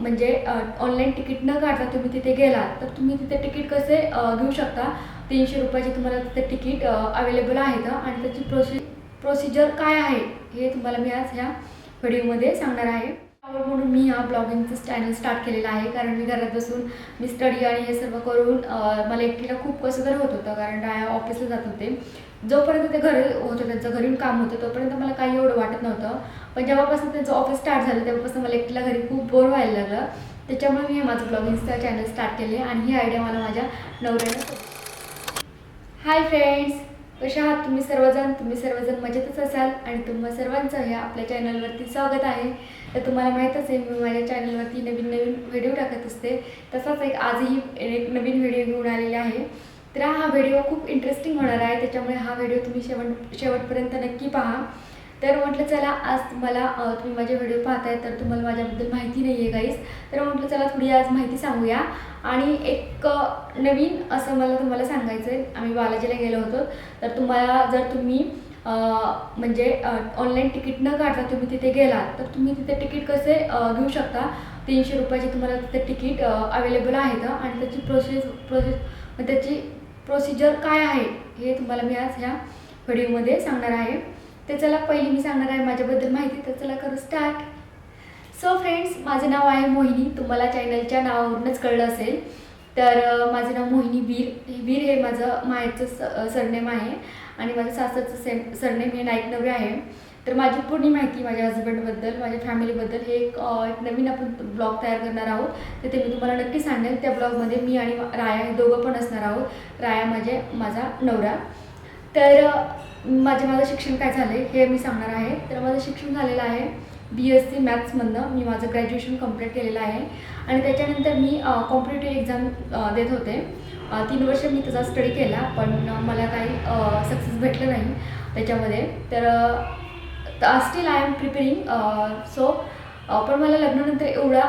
म्हणजे online ticket न काढता तुम्ही तिथे गेलात तर तुम्ही तिथे तिकीट कसे घेऊ शकता? तीनशे रुपयाचे तुम्हाला तिथे तिकीट अवेलेबल आहेत आणि त्याची प्रोसि प्रोसिजर काय आहे? हे तुम्हाला मी आज ह्या व्हिडिओमध्ये सांगणार आहे. आवड म्हणून मी हा ब्लॉगिंगचं चॅनल स्टार्ट केलेला आहे. कारण मी घरात बसून मी स्टडी आणि हे सर्व करून मला एकटीला खूप कसं तर होत होतं कारण डाया ऑफिसला जात होते. जोपर्यंत ते घरी होतं त्यांचं घरी काम होतं तोपर्यंत मला काही एवढं वाटत नव्हतं. पण जेव्हापासून त्यांचं ऑफिस स्टार्ट झालं तेव्हापासून मला एकटीला घरी खूप बोर व्हायला लागलं. त्याच्यामुळे मी हे माझं ब्लॉगिंगचं चॅनल स्टार्ट केले आणि ही आयडिया मला माझ्या नवऱ्याने हाय फ्रेंड्स कशा आहात तुम्ही सर्वजण? तुम्ही सर्वजण मजेतच असाल आणि तुम्हा सर्वांचं हे आपल्या चॅनलवरती स्वागत आहे. तर तुम्हाला माहीतच आहे मी माझ्या चॅनलवरती नवीन नवीन व्हिडिओ टाकत असते. तसाच एक आजही एक नवीन व्हिडिओ घेऊन आलेला आहे. तर हा व्हिडिओ खूप इंटरेस्टिंग होणार आहे. त्याच्यामुळे हा व्हिडिओ तुम्ही शेवट शेवटपर्यंत नक्की पहा. तर म्हटलं चला आज तुम्हाला तुम्ही माझे व्हिडिओ पाहताय तर तुम्हाला माझ्याबद्दल माहिती नाही आहे गाईस तर म्हटलं चला थोडी आज माहिती सांगूया. आणि एक नवीन असं मला तुम्हाला सांगायचं आहे आम्ही बालाजीला गेलो होतो. तर तुम्हाला जर तुम्ही म्हणजे ऑनलाईन तिकीट न काढता तुम्ही तिथे गेलात तर तुम्ही तिथे तिकीट कसे घेऊ शकता? तीनशे रुपयाची तुम्हाला तिथे तिकीट अवेलेबल आहेत आणि त्याची प्रोसेस प्रोसेस त्याची प्रोसिजर काय आहे? हे तुम्हाला मी आज ह्या व्हिडिओमध्ये सांगणार आहे. तर चला पहिली मी सांगणार आहे माझ्याबद्दल माहिती तर चला करू स्टार्ट सो फ्रेंड्स माझं नाव आहे मोहिनी. तुम्हाला चॅनलच्या नावावरूनच कळलं असेल. तर माझं नाव मोहिनी वीर. वीर हे माझं माहेरचं स सरनेम आहे. आणि माझं सासरचं सेम सरनेम हे नाईक नवरे आहे. तर माझी पूर्ण माहिती माझ्या हजबंडबद्दल माझ्या फॅमिलीबद्दल हे एक एक नवीन आपण ब्लॉग तयार करणार आहोत. तर ते मी तुम्हाला नक्की सांगेन. त्या ब्लॉगमध्ये मी आणि राया हे दोघं पण असणार आहोत. राया म्हणजे माझा नवरा. तर माझे माझं शिक्षण काय झालं आहे हे मी सांगणार आहे. तर माझं शिक्षण झालेलं आहे बी एस सी मॅथ्समधनं मी माझं ग्रॅज्युएशन कंप्लीट केलेलं आहे. आणि त्याच्यानंतर मी कॉम्पिटेटिव्ह एक्झाम देत होते. तीन वर्ष मी त्याचा स्टडी केला पण मला काही सक्सेस भेटलं नाही त्याच्यामध्ये. तर still I am preparing so पण मला लग्नानंतर एवढा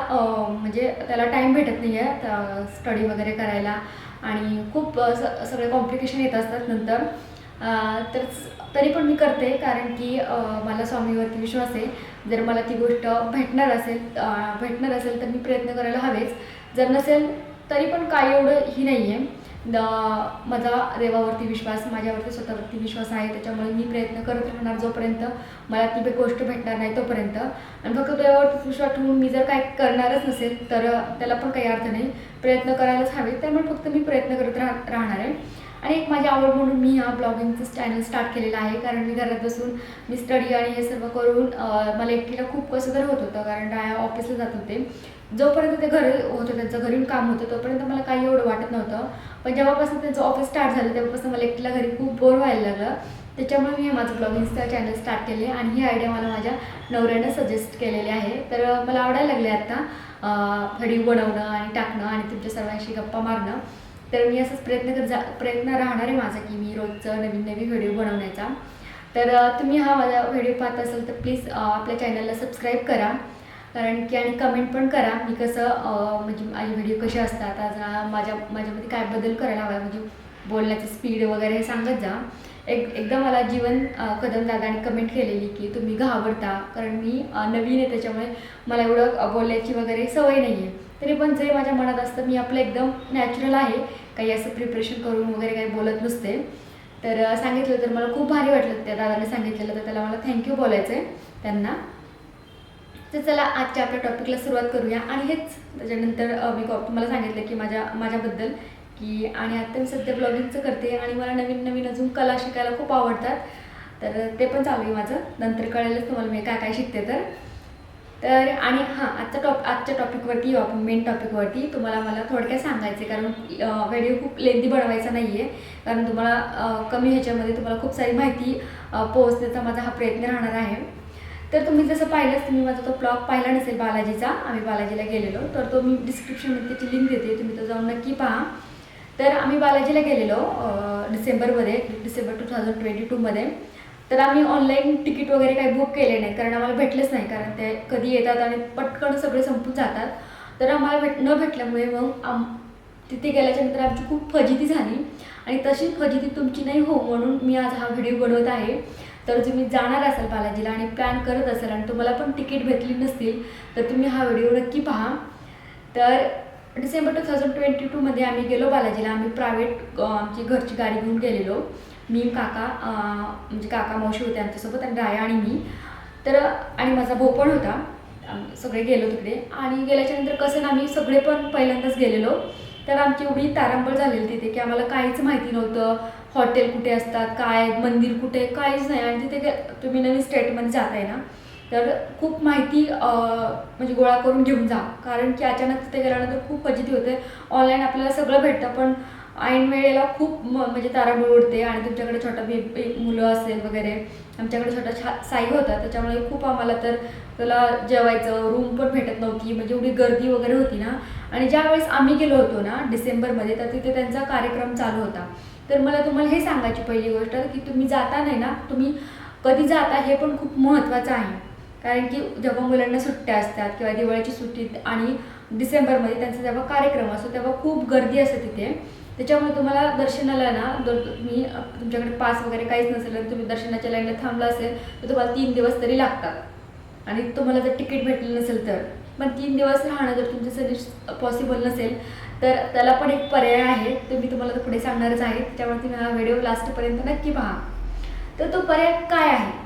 म्हणजे त्याला टाईम भेटत नाही आहे स्टडी वगैरे करायला. आणि खूप स सगळे कॉम्प्लिकेशन येत असतात नंतर. तर तरी पण मी करते कारण की मला स्वामीवरती विश्वास आहे. जर मला ती गोष्ट भेटणार असेल भेटणार असेल तर मी प्रयत्न करायला हवेच. जर नसेल तरी पण काही एवढं ही नाही आहे द- माझा देवावरती विश्वास माझ्यावरती स्वतःवरती विश्वास आहे. त्याच्यामुळे मी प्रयत्न करत राहणार जोपर्यंत मला ती गोष्ट भेटणार नाही तोपर्यंत. आणि फक्त देवावरती विश्वास ठेवून मी जर काय करणारच नसेल तर त्याला पण काही अर्थ नाही. प्रयत्न करायलाच हवे त्यामुळे फक्त मी प्रयत्न करत राह राहणार आहे. आणि एक माझी आवड म्हणून मी हा ब्लॉगिंगचं चॅनल स्टार्ट केलेला आहे. कारण मी घरात बसून मी स्टडी आणि हे सर्व करून मला एकटीला खूप कसं तर होत होतं. कारण राया ऑफिसला जात होते. जोपर्यंत ते घरी होतं त्यांचं घरी काम होतं तोपर्यंत मला काही एवढं वाटत नव्हतं. पण जेव्हापासून त्यांचं ऑफिस स्टार्ट झालं तेव्हापासून मला एकटीला घरी खूप बोर व्हायला लागलं. त्याच्यामुळे मी हे माझं ब्लॉगिंगचं चॅनल स्टार्ट केले आणि ही आयडिया मला माझ्या नवऱ्यानं सजेस्ट केलेली आहे. तर मला आवडायला लागले आता व्हिडिओ बनवणं आणि टाकणं आणि तुमच्या सर्वांशी गप्पा मारणं. तर मी असंच प्रयत्न कर जा प्रयत्न राहणार आहे माझा की मी रोजचं नवीन नवीन व्हिडिओ बनवण्याचा. तर तुम्ही हा माझा व्हिडिओ पाहत असाल तर प्लीज आपल्या चॅनलला सबस्क्राईब करा. कारण की आणि कमेंट पण करा. मी कसं म्हणजे माझे व्हिडिओ कसे असतात आज माझ्या माझ्यामध्ये काय बदल करायला हवा म्हणजे बोलण्याचं स्पीड वगैरे हे सांगत जा. एक एकदा मला जीवन कदम दादाने कमेंट केलेली की तुम्ही घाबरता. कारण मी नवीन आहे त्याच्यामुळे मला एवढं बोलण्याची वगैरे सवय नाही आहे तरी पण जे माझ्या मनात असतं मी आपलं एकदम नॅचरल आहे. काही असं प्रिपरेशन करून वगैरे काही बोलत नसते. तर सांगितलं तर मला खूप भारी वाटलं. त्या दादाने सांगितलेलं तर त्याला मला थँक्यू बोलायचं आहे त्यांना. तर चला आजच्या आपल्या टॉपिकला सुरुवात करूया. आणि हेच त्याच्यानंतर मी कॉप तुम्हाला सांगितलं की माझ्या माझ्याबद्दल. की आणि आता मी सध्या ब्लॉगिंगचं करते आणि मला नवीन नवीन अजून कला शिकायला खूप आवडतात. तर ते पण चालू आहे माझं. नंतर कळेलच तुम्हाला मी काय काय शिकते तर. तर आणि हां आजच्या टॉप आजच्या टॉपिकवरती येऊ आपण मेन टॉपिकवरती तुम्हाला मला थोडक्यात सांगायचे कारण व्हिडिओ खूप लेंदी बनवायचा नाही आहे कारण तुम्हाला कमी ह्याच्यामध्ये तुम्हाला खूप सारी माहिती पोहोचण्याचा माझा हा प्रयत्न राहणार आहे. तर तुम्ही जसं पाहिलंच तुम्ही माझा तो ब्लॉग पाहिला नसेल बालाजीचा आम्ही बालाजीला गेलेलो तर तो मी डिस्क्रिप्शनमध्ये त्याची लिंक देते तुम्ही तो जाऊन नक्की पहा. तर आम्ही बालाजीला गेलेलो डिसेंबरमध्ये डिसेंबर टू थाउजंड ट्वेंटी टूमध्ये. तर आम्ही ऑनलाईन तिकीट वगैरे काही बुक केले नाही कारण आम्हाला भेटलेच नाही कारण ते कधी येतात आणि पटकन सगळे संपून जातात. तर आम्हाला भेट न भेटल्यामुळे मग आम तिथे गेल्याच्यानंतर आमची खूप फजिती झाली. आणि तशी फजिती तुमची नाही हो म्हणून मी आज हा व्हिडिओ बनवत आहे. तर तुम्ही जाणार असाल बालाजीला आणि प्लॅन करत असाल आणि तुम्हाला पण तिकीट भेटली नसतील तर तुम्ही हा व्हिडिओ नक्की पहा. तर डिसेंबर टू थाउजंड ट्वेंटी टूमध्ये आम्ही गेलो बालाजीला. आम्ही प्रायव्हेट आमची घरची गाडी घेऊन गेलेलो. मी काका म्हणजे काका मावशी होते आमच्यासोबत आणि राया आणि मी. तर आणि माझा भाऊ पण होता. सगळे गेलो तिकडे. आणि गेल्याच्यानंतर कसं ना आम्ही सगळे पण पहिल्यांदाच गेलेलो. तर आमची एवढी तारांबळ झालेली तिथे की आम्हाला काहीच माहिती नव्हतं. हॉटेल कुठे असतात काय मंदिर कुठे काहीच नाही. आणि तिथे गे- तुम्ही नवीन स्टेटमध्ये जाताय ना तर खूप माहिती म्हणजे गोळा करून घेऊन जा. कारण की अचानक तिथे गेल्यानंतर खूप फजिती होते. ऑनलाईन आपल्याला सगळं भेटतं पण ऐन वेळेला खूप म म्हणजे तारांबळ उडते आणि तुमच्याकडे छोटा बेबी मुलं असेल वगैरे आमच्याकडे छोटा छा साई होता त्याच्यामुळे खूप आम्हाला तर त्याला जेवायचं रूम पण भेटत नव्हती म्हणजे एवढी गर्दी वगैरे होती ना. आणि ज्या वेळेस आम्ही गेलो होतो ना डिसेंबरमध्ये तर तिथे त्यांचा कार्यक्रम चालू होता. तर मला तुम्हाला हे सांगायची पहिली गोष्ट की तुम्ही जाता नाही ना तुम्ही कधी जाता हे पण खूप महत्त्वाचं आहे. कारण की जेव्हा मुलांना सुट्ट्या असतात किंवा दिवाळीची सुट्टी आणि डिसेंबरमध्ये त्यांचा जेव्हा कार्यक्रम असतो तेव्हा खूप गर्दी असते तिथे. त्याच्यामुळे तुम्हाला दर्शनाला ना जर तुम्ही तुमच्याकडे पास वगैरे काहीच नसेल तर तुम्ही दर्शनाच्या लाईनला थांबला असेल तर तुम्हाला तीन दिवस तरी लागतात. आणि तुम्हाला जर तिकीट भेटलं नसेल तर. पण तीन दिवस राहणं जर तुमच्यासाठी पॉसिबल नसेल तर त्याला पण एक पर्याय आहे. ते मी तुम्हाला पुढे सांगणारच आहे. त्याच्यामुळे तुम्ही हा व्हिडिओ लास्टपर्यंत नक्की पहा. तर तो पर्याय काय आहे?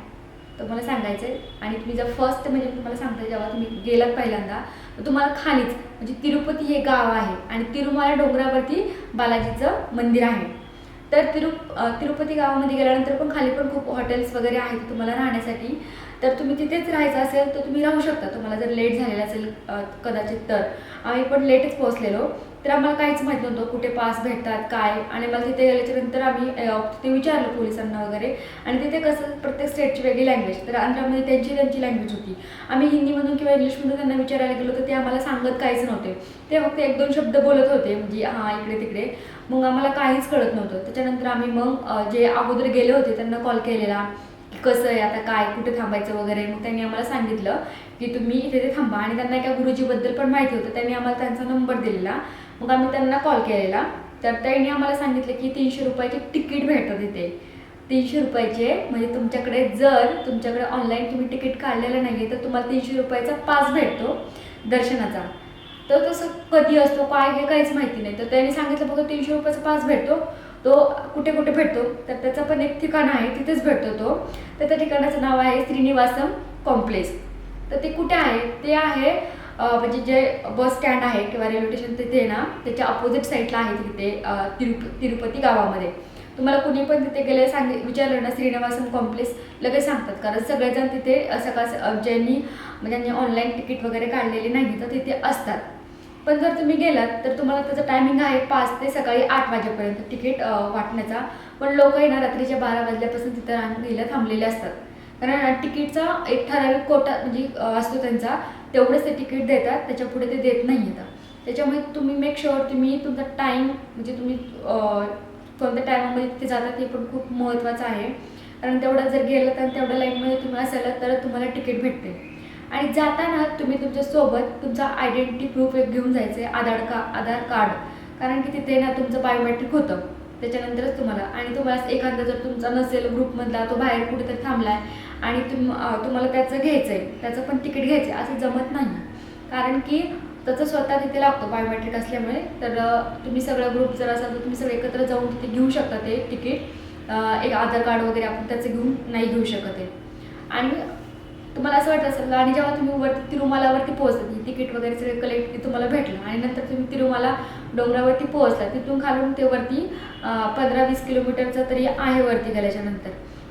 तर मला सांगायचं आहे आणि तुम्ही जर फर्स्ट म्हणजे तुम्हाला सांगता जेव्हा तुम्ही गेलात पहिल्यांदा तर तुम्हाला खालीच म्हणजे तिरुपती हे गाव आहे आणि तिरुमाला डोंगरावरती बालाजीचं मंदिर आहे. तर तिरु तिरुपती गावामध्ये गेल्यानंतर पण खाली पण खूप हॉटेल्स वगैरे आहेत तुम्हाला राहण्यासाठी. तर तुम्ही तिथेच राहायचं असेल तर तुम्ही राहू शकता. तुम्हाला जर लेट झालेलं असेल कदाचित तर. आम्ही पण लेटच पोहोचलेलो. तर आम्हाला काहीच माहीत नव्हतं कुठे पास भेटतात काय? आणि मग तिथे गेल्याच्यानंतर आम्ही तिथे विचारलं पोलिसांना वगैरे. आणि तिथे कसं प्रत्येक स्टेटची वेगळी लँग्वेज तर आंध्रामध्ये त्यांची त्यांची लँग्वेज होती. आम्ही हिंदीमधून किंवा इंग्लिशमधून त्यांना विचारायला गेलो तर ते आम्हाला सांगत काहीच नव्हते. ते फक्त एक दोन शब्द बोलत होते म्हणजे हां इकडे तिकडे. मग आम्हाला काहीच कळत नव्हतं. त्याच्यानंतर आम्ही मग जे अगोदर गेले होते त्यांना कॉल केलेला की कसं आहे आता काय कुठे थांबायचं वगैरे. मग त्यांनी आम्हाला सांगितलं की तुम्ही इथे ते थांबा. आणि त्यांना एका गुरुजीबद्दल पण माहिती होतं. त्यांनी आम्हाला त्यांचा नंबर दिलेला. मग आम्ही त्यांना कॉल केलेला. तर त्यांनी आम्हाला सांगितलं की तीनशे रुपयाचे तिकीट भेटत तिथे तीनशे रुपयाचे म्हणजे तुमच्याकडे जर तुमच्याकडे ऑनलाईन तुम्ही तिकीट काढलेलं नाही आहे तर तुम्हाला तीनशे रुपयाचा पास भेटतो दर्शनाचा. तर तसं कधी असतो काय हे काहीच माहिती नाही. तर त्यांनी सांगितलं बघा तीनशे रुपयाचा पास भेटतो. तो कुठे कुठे भेटतो? तर त्याचं पण एक ठिकाण आहे तिथेच भेटतो तो. तर त्या ठिकाणाचं नाव आहे श्रीनिवासम कॉम्प्लेक्स तर ते कुठे आहे? ते आहे म्हणजे जे बस स्टँड आहे किंवा रेल्वे स्टेशन तिथे ना त्याच्या अपोजिट साईडला आहे तिथे तिरुप तिरुपती गावामध्ये. तुम्हाला कुणी पण तिथे गेले सांगे विचारलं ना श्रीनिवासन कॉम्प्लेक्स लगेच सांगतात. कारण सगळेजण तिथे सकाळ ज्यांनी म्हणजे ज्यांनी ऑनलाईन तिकीट वगैरे काढलेले नाही तर तिथे असतात. पण जर तुम्ही गेलात तर तुम्हाला त्याचं टायमिंग आहे पाच ते सकाळी आठ वाजेपर्यंत तिकीट वाटण्याचा. पण लोक आहे ना रात्रीच्या बारा वाजल्यापासून तिथं गेल्या थांबलेले असतात. कारण तिकीटचा एक ठराविक कोटा म्हणजे असतो त्यांचा. तेवढंच ते तिकीट देतात त्याच्या पुढे ते देत नाही येतात त्याच्यामुळे तुम्ही मेक शुअर तुम्ही तुमचा टाईम म्हणजे तुम्ही कोणत्या टायमामध्ये तिथे जातात हे पण खूप महत्त्वाचं आहे. कारण तेवढं जर गेलं तर तेवढ्या लाईनमध्ये तुम्ही असाल तर तुम्हाला तिकीट भेटते. आणि जाताना तुम्ही तुमच्यासोबत तुमचा आयडेंटिटी प्रूफ एक घेऊन जायचं आहे आधार का आधार कार्ड कारण की तिथे ना तुमचं बायोमेट्रिक होतं. त्याच्यानंतरच तुम्हाला आणि तुम्हाला एखादा जर तुमचा नसेल ग्रुपमधला तो बाहेर कुठेतरी थांबला आहे आणि तुम तुम्हाला त्याचं घ्यायचं आहे त्याचं पण तिकीट घ्यायचं आहे असं जमत नाही. कारण की त्याचं स्वतः तिथे लागतो. बायोमेट्रिक असल्यामुळे. तर तुम्ही सगळं ग्रुप जर असाल तर तुम्ही सगळे एकत्र जाऊन तिथे घेऊ शकता ते तिकीट. एक आधार कार्ड वगैरे आपण त्याचं घेऊन नाही घेऊ शकत आहे आणि तुम्हाला असं वाटत असेल आणि जेव्हा तुम्ही वरती तिरुमालावरती पोहोचला म्हणजे तिकीट वगैरे सगळे कलेक्ट तुम्हाला भेटलं. आणि नंतर तुम्ही तिरुमाला डोंगरावरती पोहोचला तिथून खालून ते वरती पंधरा वीस किलोमीटरचं तरी आहे वरती गेल्याच्यानंतर.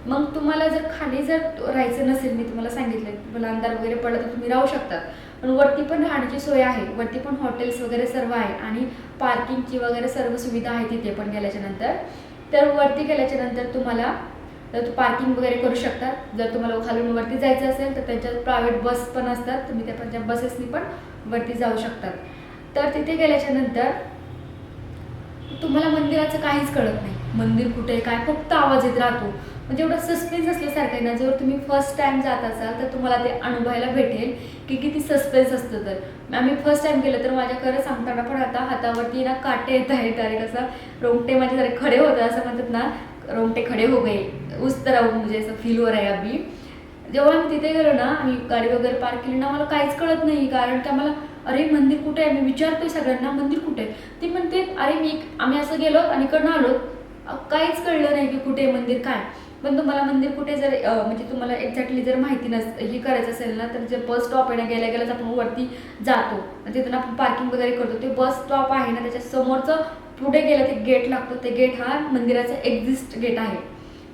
मग तुम्हाला जर खाली जर राहायचं नसेल मी तुम्हाला सांगितलं तुम्हाला अंधार वगैरे पडला तर तुम्ही राहू शकता. पण वरती पण राहण्याची सोय आहे. वरती पण हॉटेल्स वगैरे सर्व आहे आणि पार्किंगची वगैरे सर्व सुविधा आहे तिथे पण गेल्याच्यानंतर. तर वरती गेल्याच्यानंतर तुम्हाला तर तू पार्किंग वगैरे करू शकता. जर तुम्हाला खालून वरती जायचं असेल तर त्यांच्यात प्रायव्हेट बस पण असतात. तुम्ही त्या पण त्या बसेसनी पण वरती जाऊ शकतात तर तिथे गेल्याच्यानंतर तुम्हाला मंदिराचं काहीच कळत नाही. मंदिर कुठे आहे काय फक्त आवाज येत राहतो. म्हणजे एवढं सस्पेन्स असल्यासारखं आहे ना जर तुम्ही फर्स्ट टाइम जात असाल तर तुम्हाला ते अनुभवायला भेटेल की किती सस्पेन्स असतं तर. आम्ही फर्स्ट टाइम गेलं तर माझ्या खरं सांगताना पण आता हातावरती ना काटे येत आहेत डायरेक्ट असं. रोंगटे माझे जरा खडे होतं असं म्हणतात ना रोंगटे खडे हो गए उस तरह म्हणजे असं फील हो आहे अभी. जेव्हा आम्ही तिथे गेलो ना आम्ही गाडी वगैरे पार्क केली ना मला काहीच कळत नाही कारण की आम्हाला अरे मंदिर कुठे आहे? मी विचारतोय सगळ्यांना मंदिर कुठे आहे? ती म्हणते अरे मी आम्ही असं गेलो आणि इकडनं आलो. काहीच कळलं नाही की कुठे मंदिर काय. पण तुम्हाला मंदिर कुठे जर म्हणजे तुम्हाला एक्झॅक्टली जर माहिती नस हे करायचं असेल ना तर जे बस स्टॉप आहे ना गेल्या गेल्याच आपण वरती जातो. तिथून आपण पार्किंग वगैरे करतो. ते बस स्टॉप आहे ना त्याच्या समोरचं पुढे गेलं ते गेट लागतो. ते गेट हा मंदिराचा एक्झिस्ट गेट आहे.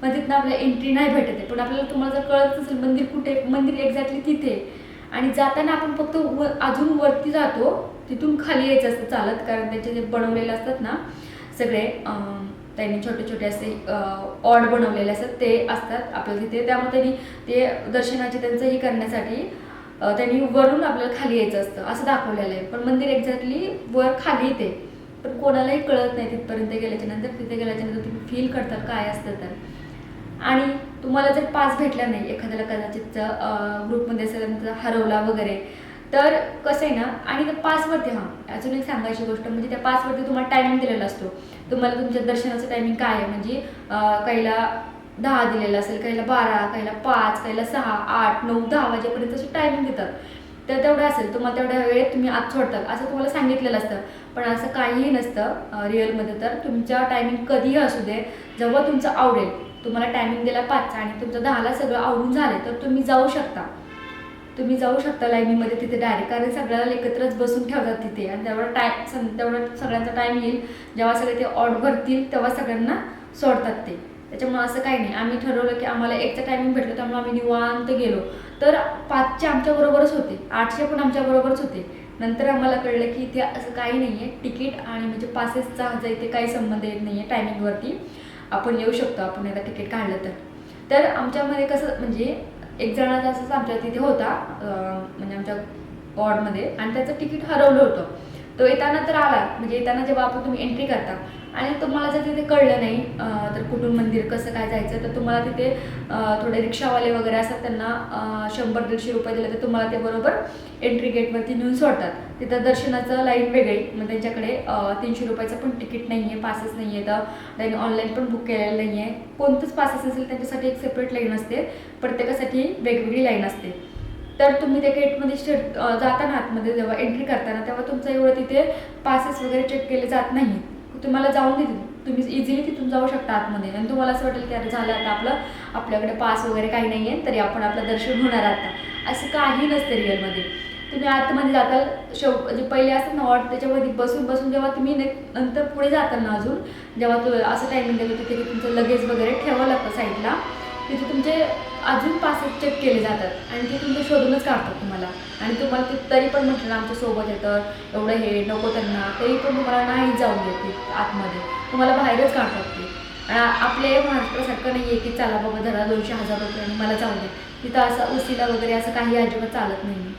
मग तिथनं आपल्याला एंट्री नाही भेटत पण आपल्याला तुम्हाला जर कळत असेल मंदिर कुठे मंदिर एक्झॅक्टली तिथे आणि जाताना आपण फक्त व अजून वरती जातो. तिथून खाली यायचं असतं चालत. कारण त्याचे जे बनवलेले असतात ना सगळे त्यांनी छोटे छोटे असे ऑड बनवलेले असतात ते असतात आपल्या तिथे. त्यामुळे त्यांनी ते दर्शनाचे त्यांचं हे करण्यासाठी त्यांनी वरून आपल्याला खाली यायचं असतं असं दाखवलेलं आहे. पण मंदिर एक्झॅक्टली वर खाली येते. पण कोणालाही कळत नाही तिथपर्यंत गेल्याच्यानंतर तिथे गेल्याच्यानंतर तुम्ही फील करतात काय असतं तर. आणि तुम्हाला जर पास भेटला नाही एखाद्याला कदाचित ग्रुपमध्ये असेल हरवला वगैरे तर कसं आहे ना आणि त्या पासवरती हां अजून एक सांगायची गोष्ट म्हणजे त्या पासवरती तुम्हाला टायमिंग दिलेला असतो. तुम्हाला तुमच्या दर्शनाचं टायमिंग काय आहे? म्हणजे काहीला दहा दिलेलं असेल काहीला बारा काहीला पाच काहीला सहा आठ नऊ दहा वाजेपर्यंत असे टायमिंग देतात. तर तेवढं असेल तुम्हाला तेवढ्या वेळेत तुम्ही आत सोडतात. असं तुम्हाला सांगितलेलं असतं. पण असं काहीही नसतं रिअलमध्ये तर तुमच्या टायमिंग कधीही असू दे. जेव्हा तुमचं आवडेल तुम्हाला टायमिंग दिला पाचचा आणि तुमचं दहाला सगळं आवडून झालं तर तुम्ही जाऊ शकता. तुम्ही जाऊ शकता लाईनीमध्ये तिथे डायरेक्ट कारण सगळ्याला एकत्रच बसून ठेवतात तिथे. आणि तेवढा टाईम सं तेवढा सगळ्यांचा टाईम येईल जेव्हा सगळे ते ऑड भरतील तेव्हा सगळ्यांना सोडतात ते. त्याच्यामुळे असं काही नाही. आम्ही ठरवलं की आम्हाला एकचा टायमिंग भेटलं त्यामुळे आम्ही निवांत गेलो. तर पाचशे आमच्याबरोबरच होते. आठशे पण आमच्याबरोबरच होते. नंतर आम्हाला कळलं की इथे असं काही नाही आहे तिकीट आणि म्हणजे पासेसचा ह्याचा इथे काही संबंध येत नाही आहे टायमिंगवरती आपण येऊ शकतो. आपण एकदा तिकीट काढलं तर. तर आमच्यामध्ये कसं म्हणजे एक जणाचा असंच आमच्या तिथे होता म्हणजे आमच्या वॉर्डमध्ये. आणि त्याचं तिकीट हरवलं होतं. तो येताना तर आला. म्हणजे येताना जेव्हा आपण तुम्ही एंट्री करता आणि तुम्हाला जर तिथे कळलं नाही तर कुठून मंदिर कसं काय जायचं तर तुम्हाला तिथे थोडे रिक्षावाले वगैरे असतात त्यांना शंभर दीडशे रुपये दिले तर तुम्हाला ते बरोबर एंट्री गेटवरती नेऊन सोडतात. तिथं दर्शनाचं लाईन वेगळी मग त्यांच्याकडे तीनशे रुपयाचं पण तिकीट नाही आहे पासेस नाही आहे तर त्यांनी ऑनलाईन पण बुक केलेलं नाही आहे कोणतंच पासेस असेल त्यांच्यासाठी एक सेपरेट लाईन असते प्रत्येकासाठी वेगवेगळी लाईन असते. तर तुम्ही त्या गेटमध्ये शिर जाताना आतमध्ये जेव्हा एंट्री करताना तेव्हा तुमचं एवढं तिथे पासेस वगैरे चेक केले जात नाही तुम्हाला जाऊन देतील तुम्ही इझिली तिथून जाऊ शकता आतमध्ये. आणि तुम्हाला असं वाटेल की अरे झालं आता आपलं आपल्याकडे पास वगैरे काही नाही आहे तरी आपण आपलं दर्शन होणार आता. असं काही नसतं रिअलमध्ये तुम्ही आतमध्ये जाताल शेव म्हणजे पहिले असतात ना ऑट त्याच्यामध्ये बसून बसून जेव्हा तुम्ही नंतर पुढे जाताल ना अजून जेव्हा तो असं टायमिंग देतो तिथे की तुमचं लगेज वगैरे ठेवावं लागतं साईडला तिथे तुमचे अजून पासेस चेक केले जातात आणि ते तुमचे शोधूनच काढतात तुम्हाला. आणि तुम्हाला ते तरी पण म्हटलं आमच्यासोबत येतं एवढं हे नको त्यांना तरी पण तुम्हाला नाही जाऊन देत आतमध्ये. तुम्हाला बाहेरच काढतात ते. आपले महाराष्ट्रासारखं नाही आहे की चला बाबा धरा दोनशे हजार रुपये आणि मला जाऊ दे. तिथं असं उसीला वगैरे असं काही अजिबात चालत नाही.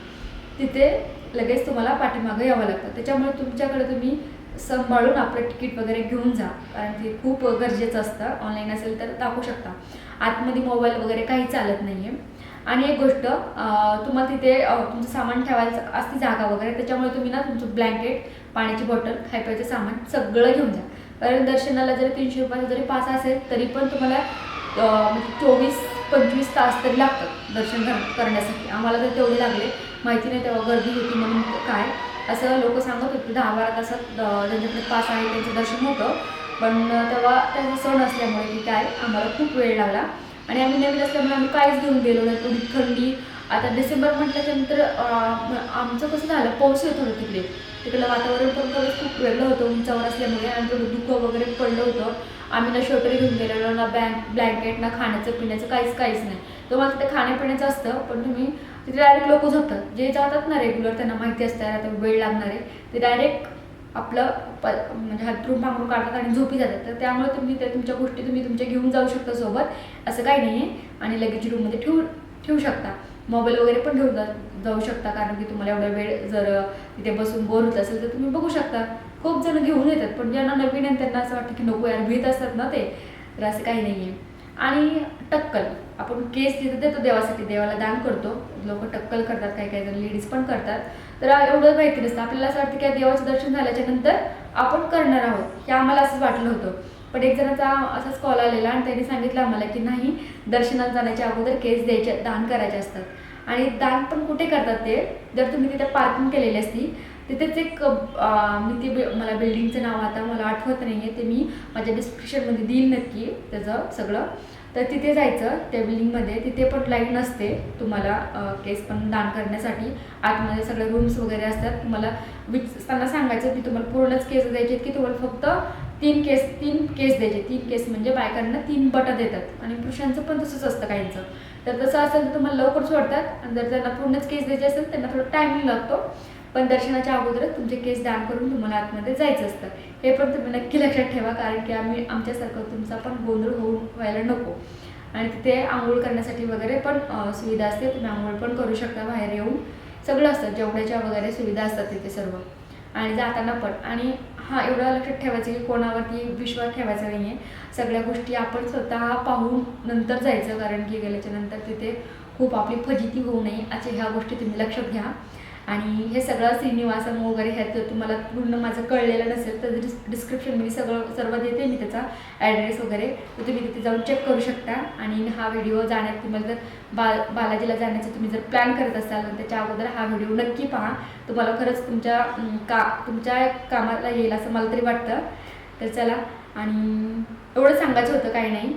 तिथे लगेच तुम्हाला पाठीमागं यावं लागतं. त्याच्यामुळे तुमच्याकडे तुम्ही सांभाळून आपलं तिकीट वगैरे घेऊन जा. कारण ते खूप गरजेचं असतं. ऑनलाईन असेल तर दाखवू शकता. आतमध्ये मोबाईल वगैरे काही चालत नाही आहे आणि एक गोष्ट तुम्हाला तिथे तुमचं सामान ठेवायचं असते जागा वगैरे त्याच्यामुळे तुम्ही ना तुमचं ब्लँकेट पाण्याची बॉटल खायप्याचं सामान सगळं घेऊन जा. कारण दर्शनाला जरी तीनशे रुपयाचा जरी पास असेल तरी पण तुम्हाला म्हणजे चोवीस पंचवीस तास तरी लागतात दर्शन करण्यासाठी. आम्हाला जर तेवढे लागले. माहिती नाही तेव्हा गर्दी होती म्हणून काय. असं लोक सांगत होते दहा बारा तासात त्यांच्याकडे पास आहे त्यांचं दर्शन होतं. पण तेव्हा त्याचा सण असल्यामुळे की काय आम्हाला खूप वेळ लागला. आणि आम्ही नवीन असल्यामुळे आम्ही काहीच घेऊन गेलो नाही. थोडी थंडी. आता डिसेंबर म्हटल्याच्यानंतर आमचं कसं झालं पाऊस येत होतं तिकडे. तिकडलं वातावरण पण खरंच खूप वेगळं होतं. उंचावर असल्यामुळे आणि थोडं दुःख वगैरे पडलं होतं. आम्ही ना स्वेटर घेऊन गेलेलो ना बँक ब्लँकेट ना खाण्याचं पिण्याचं काहीच काहीच नाही. तुम्हाला तिथे खाण्यापिण्याचं असतं पण तुम्ही तिथे डायरेक्ट लोक जातात जे जातात ना रेग्युलर त्यांना माहिती असतं आता वेळ लागणार आहे. ते डायरेक्ट आपलं प म्हणजे हातरून पांघरून काढतात आणि झोपी जातात. तर त्यामुळे तुम्ही त्या तुमच्या गोष्टी तुम्ही तुमच्या घेऊन जाऊ शकता सोबत. असं काही नाही आहे आणि लगेच रूममध्ये ठेवू ठेवू शकता. मोबाईल वगैरे पण घेऊन जा जाऊ शकता. कारण की तुम्हाला एवढा वेळ जर तिथे बसून बोर होत असेल तर तुम्ही बघू शकता. खूप जण घेऊन येतात पण ज्यांना नवीन आहे त्यांना असं वाटतं की नको यार भीत असतात ना ते. तर असं काही नाही आहे आणि टक्कल. आपण केस तिथे देतो देवासाठी देवाला दान करतो. लोक टक्कल करतात काही काही जण लेडीज पण करतात. तर एवढं माहिती नसतं. आपल्याला असं वाटतं की देवाचं दर्शन झाल्याच्यानंतर आपण करणार आहोत. हे आम्हाला असंच वाटलं होतं. पण एक जणाचा असाच कॉल आलेला आणि त्यांनी सांगितलं आम्हाला की नाही दर्शनात जाण्याच्या अगोदर केस द्यायचे दान करायचे असतात. आणि दान पण कुठे करतात ते? जर तुम्ही तिथे पार्किंग केलेली असती तिथेच एक मी ती मला बिल्डिंगचं नाव आता मला आठवत नाही आहे ते मी माझ्या डिस्क्रिप्शनमध्ये देईल नक्की त्याचं सगळं. तर तिथे जायचं त्या बिल्डिंगमध्ये. तिथे पण लाइट नसते तुम्हाला केस पण दान करण्यासाठी. आतमध्ये सगळे रूम्स वगैरे असतात. तुम्हाला विच त्यांना सांगायचं की तुम्हाला पूर्णच केस द्यायचे आहेत की तुम्हाला फक्त तीन केस तीन केस द्यायचे तीन केस म्हणजे बायकांना तीन बटं देतात. आणि पुरुषांचं पण तसंच असतं काहींचं. तर तसं असेल तर तुम्हाला लवकर सोडतात. आणि जर त्यांना पूर्णच केस द्यायची असेल त्यांना थोडं टायमिंग लागतो. पण दर्शनाच्या अगोदरच तुमचे केस दान करून तुम्हाला आतमध्ये जायचं असतं. हे पण तुम्ही नक्की लक्षात ठेवा कारण की आम्ही आमच्यासारखं तुमचा पण गोंधळ होऊन व्हायला नको. आणि तिथे आंघोळ करण्यासाठी वगैरे पण सुविधा असते तुम्ही आंघोळ पण करू शकता बाहेर येऊन. सगळं असतं जेवढ्याच्या वगैरे सुविधा असतात तिथे सर्व. आणि जाताना पण. आणि हा एवढं लक्षात ठेवायचं की कोणावरती विश्वास ठेवायचा नाही आहे सगळ्या गोष्टी आपण स्वतः पाहून नंतर जायचं कारण की गेल्याच्यानंतर तिथे खूप आपली फजिती होऊ नये अशा ह्या गोष्टी तुम्ही लक्षात घ्या. आणि हे सगळं श्रीनिवासम वगैरे ह्याचं तुम्हाला पूर्ण माझं कळलेलं नसेल तर डिस्क्रिप्शन डिस्क्रिप्शनमध्ये सगळं सर्व देते मी त्याचा ॲड्रेस वगैरे. तर तुम्ही तिथे जाऊन चेक करू शकता. आणि हा व्हिडिओ जाण्यात तुम्हाला जर बा बालाजीला जाण्याचं तुम्ही जर प्लॅन करत असाल तर त्याच्या अगोदर हा व्हिडिओ नक्की पहा. तुम्हाला खरंच तुमच्या का तुमच्या कामाला येईल असं मला तरी वाटतं. तर चला. आणि एवढं सांगायचं होतं काही नाही.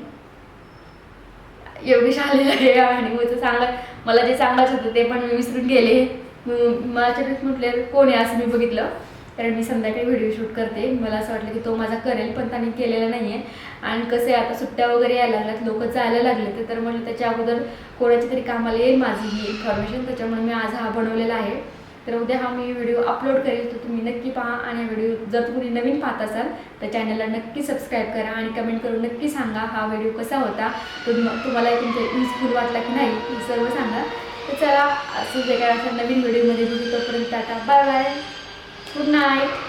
योगेश आलेला आहे आणि चांगलं सांगा मला जे सांगायचं होतं ते पण मी विसरून गेले. माझ्या म्हटले कोण आहे असं मी बघितलं? कारण मी संध्याकाळी व्हिडिओ शूट करते. मला असं वाटलं की तो माझा करेल पण त्याने केलेला नाही आहे आणि कसे आता सुट्ट्या वगैरे यायला लागल्यात लोक जायला लागले तर म्हटलं त्याच्या अगोदर कोणाची तरी कामाला येईल माझी ही इन्फॉर्मेशन त्याच्यामुळे मी आज हा बनवलेला आहे. तर उद्या हा मी व्हिडिओ अपलोड करेल. तर तुम्ही नक्की पहा आणि व्हिडिओ जर तुम्ही नवीन पाहत असाल तर चॅनलला नक्की सबस्क्राईब करा आणि कमेंट करून नक्की सांगा हा व्हिडिओ कसा होता. तुम तुम्हाला तुमचा युजफुल वाटला की नाही हे सर्व सांगा. तर चला असं जे काय असं नवीन व्हिडिओमध्ये भेटू तोपर्यंत Tata. Bye bye. Good night.